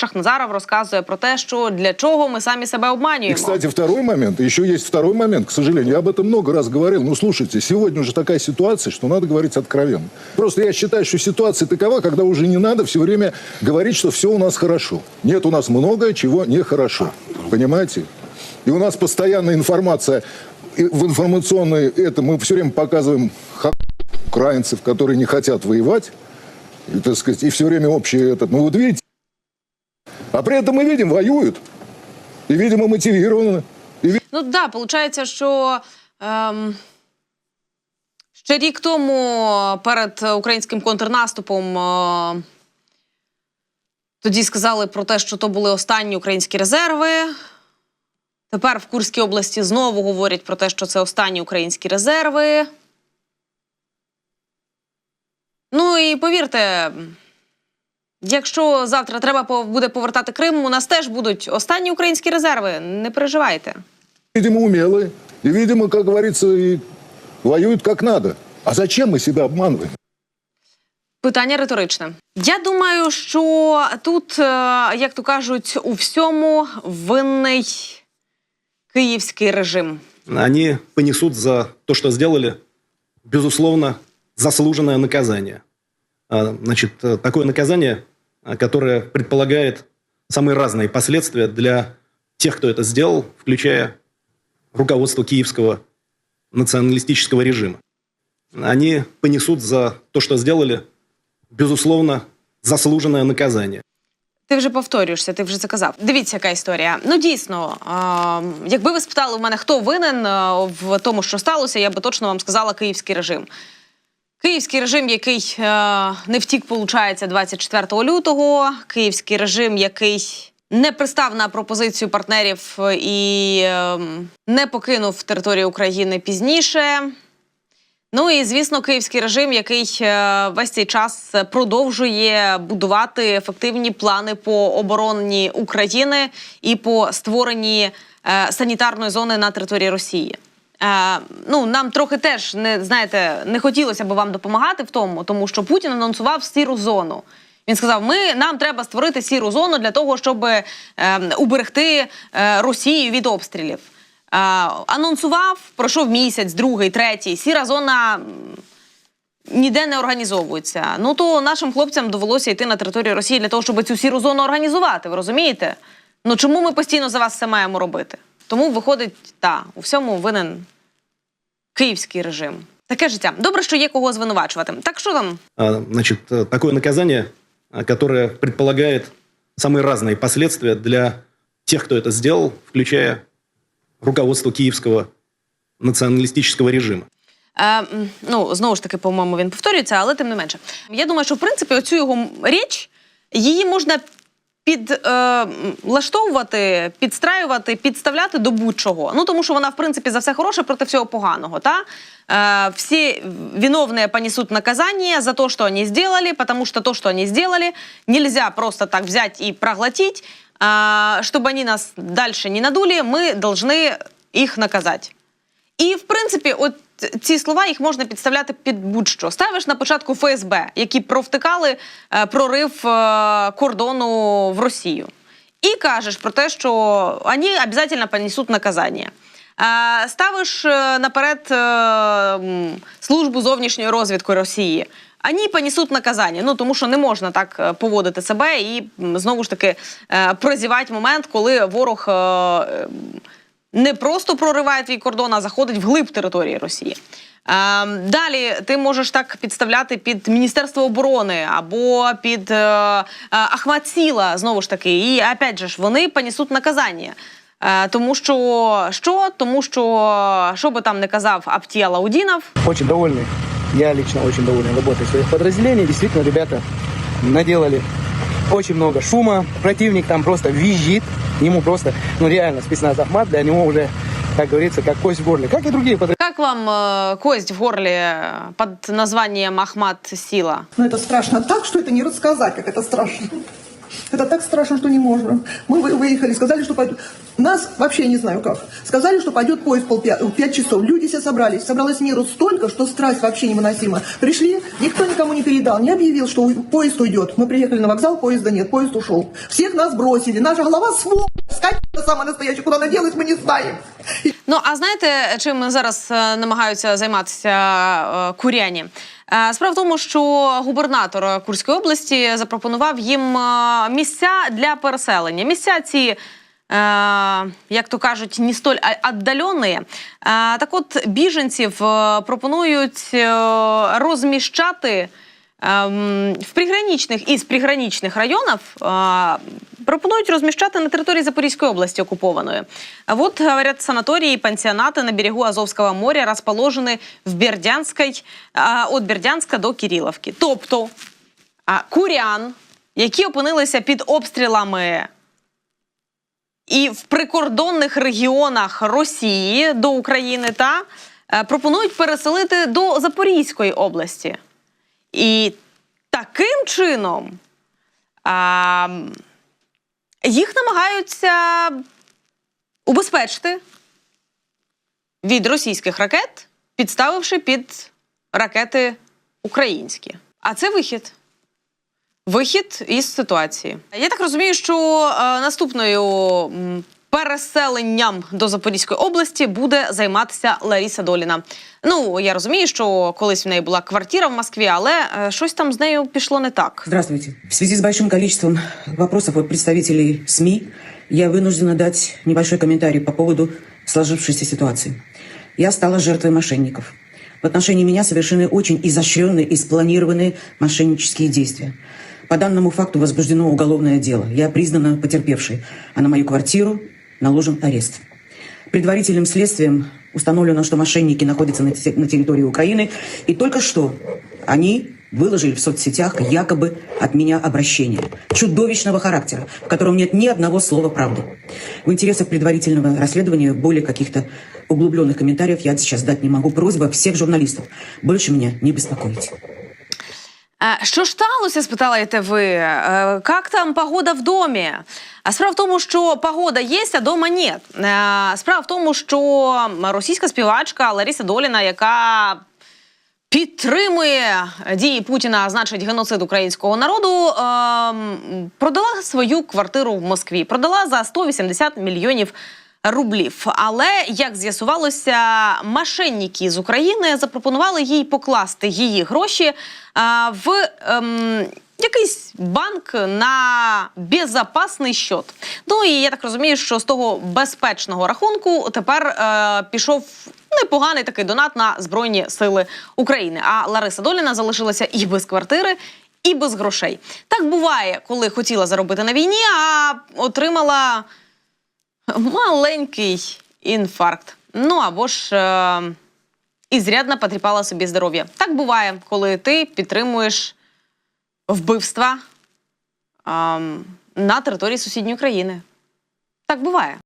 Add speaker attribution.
Speaker 1: Шахназаров розказує про те, що для чого ми самі себе
Speaker 2: И,
Speaker 1: обманюємо.
Speaker 2: кстати, второй момент, еще есть второй момент, к сожалению, я об этом много раз говорил. Ну, слушайте, сегодня уже такая ситуация, что надо говорить откровенно. Просто я считаю, что ситуация такова, когда уже не надо все время говорить, что все у нас хорошо. Нет, у нас многое чего нехорошо. Понимаете? И у нас постоянная информация и в информационной это мы все время показываем ха- украинцев, которые не хотят воевать, и, так сказать, и все время общее этот. Ну вот видите, а при этом мы видим, воюют. И, видимо, мотивированы. И, ви-
Speaker 1: Ну да, виходить, що ем, ще рік тому перед українським контрнаступом е, тоді сказали про те, що то були останні українські резерви. Тепер в Курській області знову говорять про те, що це останні українські резерви. Ну і повірте, якщо завтра треба по- буде повертати Крим, у нас теж будуть останні українські резерви. Не переживайте.
Speaker 2: видимо, умелые. И, видимо, как говорится, и воюют как надо. А зачем мы себя обманываем?
Speaker 1: Питання риторичне. Я думаю, що тут, е, як то кажуть, у всьому винний київський режим.
Speaker 3: они понесут за то, что сделали, безусловно, заслуженное наказание. А, Значит, э, такое наказание, а, которое предполагает самые разные последствия для тех, кто это сделал, включая руководство киевского националистического режима. Они понесут за то, что сделали, безусловно, заслуженное наказание.
Speaker 1: Ти вже повторюєшся, ти вже це казав. Дивіться, яка історія. Ну дійсно, е, якби ви спитали в мене, хто винен е, в тому, що сталося, я би точно вам сказала київський режим. Київський режим, який е, не втік, получається, 24 лютого. Київський режим, який не пристав на пропозицію партнерів і е, не покинув територію України пізніше. Ну і звісно, київський режим, який е, весь цей час продовжує будувати ефективні плани по обороні України і по створенні е, санітарної зони на території Росії. Е, ну нам трохи теж не знаєте, не хотілося б вам допомагати в тому, тому що Путін анонсував сіру зону. Він сказав: Ми нам треба створити сіру зону для того, щоб е, уберегти е, Росію від обстрілів. Е, анонсував, пройшов місяць, другий, третій. Сіра зона ніде не організовується. Ну то нашим хлопцям довелося йти на територію Росії для того, щоб цю сіру зону організувати. Ви розумієте? Ну чому ми постійно за вас все маємо робити? Тому виходить, та у всьому винен київський режим. Таке життя. Добре, що є кого звинувачувати. Так що там?
Speaker 3: А, Значит, э, такое наказание, а, которое предполагает самые разные последствия для тех, кто это сделал, включая руководство киевского националистического режима.
Speaker 1: Е, м, ну, знову ж таки, по-моєму, він повторюється, але тим не менше. Я думаю, що в принципі оцю його м- річ її можна підлаштовувати, підстраювати, підставляти до будь-чого. Ну тому що вона, в принципі, за все хороше проти всього поганого. Та? Е, всі виновные понесут наказание за то, что они сделали, потому что то, что они сделали, нельзя просто так взять и проглотить. А, чтобы они нас дальше не надули, мы должны их наказать. І в принципі, от ці слова їх можна підставляти під будь-що. Ставиш на початку ФСБ, які провтикали е, прорив е, кордону в Росію, і кажеш про те, що вони обов'язково понесуть наказання. Е, ставиш наперед службу зовнішньої розвідки Росії. Вони понесуть наказання. Ну тому що не можна так поводити себе і знову ж таки прозівати момент, коли ворог. Не просто прориває твій кордон, а заходить вглиб території Росії. Ем, далі ти можеш так підставляти під Міністерство оборони або під е, е, Ахмат Сіла, знову ж таки. І опять же ж, вони понесуть наказання. Е, тому що що? Тому що що би там не казав Аптія Лаудінов,
Speaker 4: Очень довольны. Я лично очень доволен работой своих подразделений. Действительно, ребята наделали очень много шума. Противник там просто визжит. Ему просто, ну реально, спецназ Ахмат для него уже, как говорится, как кость в горле. Как и другие подразделения.
Speaker 1: як вам е, кость в горлі під названням Ахмат Сіла?
Speaker 5: Но это страшно так, что это не рассказать, как это страшно. Это так страшно, что не можно. Мы вы- выехали, сказали, что пойдет. Нас вообще не знаю как. Сказали, что пойдет поезд пол в пять часов. Люди все собрались. Собралось миру столько, что страсть вообще невыносима. Пришли, никто никому не передал, не объявил, что поезд уйдет. Мы приехали на вокзал, поезда нет, поезд ушел. Всех нас бросили. Наша голова сволочь. Скотина самая настоящая. Куда она делась, мы не знаем.
Speaker 1: Ну а знаєте, чим зараз е, намагаються займатися е, куряні? Е, Справа в тому, що губернатор Курської області запропонував їм місця для переселення. Місця ці, як то кажуть, не столь віддалені. Так от біженців пропонують розміщати. В приграничних із приграничних районів пропонують розміщати на території Запорізької області окупованої. А вот, говорят, санатории и пансионаты на берегу Азовского моря расположены в Бердянской, от Бердянська до Кириловки. Тобто курян, які опинилися під обстрілами і в прикордонних регіонах Росії до України, та е, пропонують переселити до Запорізької області. І таким чином а, їх намагаються убезпечити від російських ракет, підставивши під ракети українські. А це вихід. Вихід із ситуації. Я так розумію, що е, наступною переселенням до Запорізької області буде займатися Ларіса Доліна. Ну я розумію, що колись в неї була квартира в Москві, але е, щось там з нею пішло не так.
Speaker 6: Здравствуйте. В связи с большим количеством вопросов от представителей СМИ я вынуждена дать небольшой комментарий по поводу сложившейся ситуации. Я стала жертвой мошенников. В отношении меня совершены очень изощренные и спланированные мошеннические действия. По данному факту возбуждено уголовное дело. Я признана потерпевшей, а на мою квартиру наложен арест. Предварительным следствием установлено, что мошенники находятся на те- на территории Украины, и только что они выложили в соцсетях якобы от меня обращение чудовищного характера, в котором нет ни одного слова правды. В интересах предварительного расследования более каких-то углубленных комментариев я сейчас дать не могу. Просьба всех журналистов больше меня не беспокоить.
Speaker 1: Е, Що ж сталося? спитаєте ви. Е, Як там погода в домі? А справа в тому, що погода є, а дома ні. Е, Справа в тому, що російська співачка Лариса Доліна, яка підтримує дії Путіна, значить геноцид українського народу, ем, продала свою квартиру в Москві. Продала за 180 мільйонів рублів. Але як з'ясувалося, мошенники з України запропонували їй покласти її гроші а, в. Ем, Якийсь банк на безопасний счет. Ну і я так розумію, що з того безпечного рахунку тепер е, пішов непоганий такий донат на Збройні Сили України. А Лариса Доліна залишилася і без квартири, і без грошей. Так буває, коли хотіла заробити на війні, а отримала маленький інфаркт. Ну або ж е, ізрядно потріпала собі здоров'я. Так буває, коли ти підтримуєш вбивства е на території сусідньої країни. Так буває.